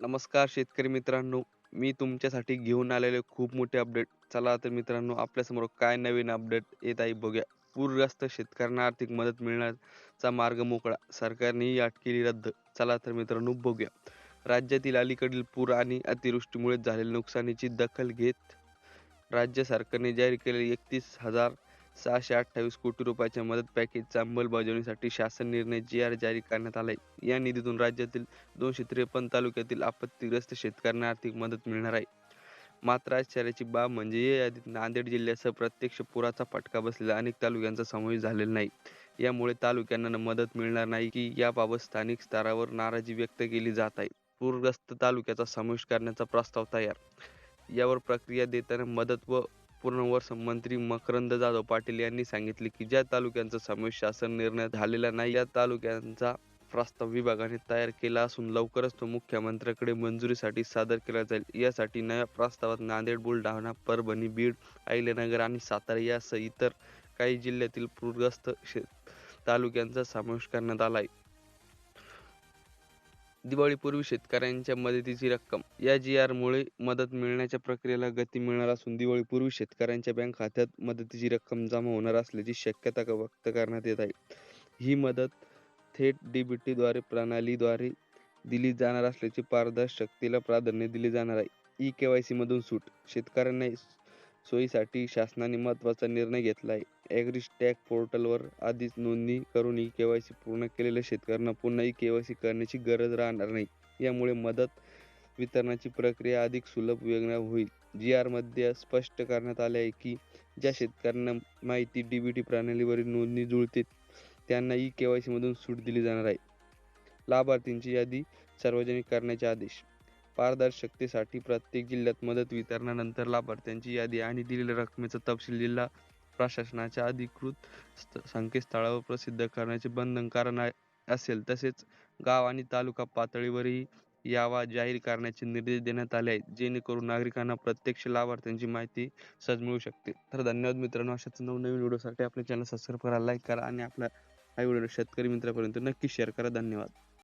नमस्कार शेतकरी मित्रांनो मी तुमच्यासाठी घेऊन आलेले खूप मोठे अपडेट चला तर मित्रांनो आपल्यासमोर काय नवीन अपडेट येत आहे बघूया. पूरग्रस्त शेतकऱ्यांना आर्थिक मदत मिळण्याचा मार्ग मोकळा. सरकारने ही अट केली रद्द. चला तर मित्रांनो बघूया. राज्यातील अलीकडील पूर आणि अतिवृष्टीमुळे झालेल्या नुकसानीची दखल घेत राज्य सरकारने जाहीर केलेली एकतीस हजार सहाशे अठ्ठावीस कोटी रुपयाच्या मदत पॅकेजच्या अंमलबजावणीसाठी शासन निर्णय जी आर जारी करण्यात आलाय. या निधीतून राज्यातील दोनशे त्रेपन्न तालुक्यातील आपत्तीग्रस्त शेतकऱ्यांना आर्थिक मदत मिळणार आहे. मात्र आश्चर्याची बाब म्हणजे या यादीत नांदेड जिल्ह्यासह प्रत्यक्ष पुराचा फटका बसलेल्या अनेक तालुक्यांचा समावेश झालेला नाही. यामुळे तालुक्यांना मदत मिळणार नाही की याबाबत स्थानिक स्तरावर नाराजी व्यक्त केली जात आहे. पूरग्रस्त तालुक्याचा समावेश करण्याचा प्रस्ताव तयार. यावर प्रक्रिया देताना मदत व पूर्णवर्ष मंत्री मकरंद जाधव पाटील यांनी सांगितले की ज्या तालुक्यांचा समावेश शासन निर्णय झालेला नाही या तालुक्यांचा प्रस्ताव विभागाने तयार केला असून लवकरच तो मुख्यमंत्र्यांकडे मंजुरीसाठी सादर केला जाईल. यासाठी नव्या प्रस्तावात नांदेड बुलढाणा परभणी बीड अहिल्यानगर आणि सातारा यासह इतर काही जिल्ह्यातील पूरग्रस्त तालुक्यांचा समावेश करण्यात आला आहे दिवाळीपूर्वी शेतकऱ्यांच्या मदतीची रक्कम. या जी आर मुळे मदत मिळण्याच्या प्रक्रियेला गती मिळणार असून दिवाळीपूर्वी शेतकऱ्यांच्या बँक खात्यात मदतीची रक्कम जमा होणार असल्याची शक्यता व्यक्त करण्यात येत आहे. ही मदत थेट डीबीटीद्वारे प्रणालीद्वारे दिली जाणार असल्याची पारदर्शकतेला प्राधान्य दिले जाणार आहे. ई के वाय मधून सूट. शेतकऱ्यांना सोयीसाठी शासनाने महत्त्वाचा निर्णय घेतला आहे. ॲग्रीस्टॅक पोर्टलवर आधीच नोंदणी करून ई केवायसी पूर्ण केलेल्या शेतकऱ्यांना पुन्हा ई केवायसी करण्याची गरज राहणार नाही. यामुळे मदत वितरणाची प्रक्रिया अधिक सुलभ वेगळ्या होईल. जी आरमध्ये स्पष्ट करण्यात आले आहे की ज्या शेतकऱ्यांना माहिती डीबीटी प्रणालीवरील नोंदणी जुळते त्यांना ई केवायसीमधून सूट दिली जाणार आहे. लाभार्थींची यादी सार्वजनिक करण्याचे आदेश. पारदर्शकतेसाठी प्रत्येक जिल्ह्यात मदत वितरणानंतर लाभार्थ्यांची यादी आणि दिलेल्या रकमेचा तपशील जिल्हा प्रशासनाच्या अधिकृत संकेतस्थळावर प्रसिद्ध करण्याचे बंधनकारक असेल. तसेच गाव आणि तालुका पातळीवरही यावा जाहीर करण्याचे निर्देश देण्यात आले आहेत जेणेकरून नागरिकांना प्रत्यक्ष लाभार्थ्यांची माहिती सहज मिळू शकते. तर धन्यवाद मित्रांनो. अशाच नवनवीन व्हिडिओसाठी आपले चॅनल सबस्क्राईब करा लाईक करा आणि आपल्या हा व्हिडिओ शेतकरी मित्रापर्यंत नक्की शेअर करा. धन्यवाद.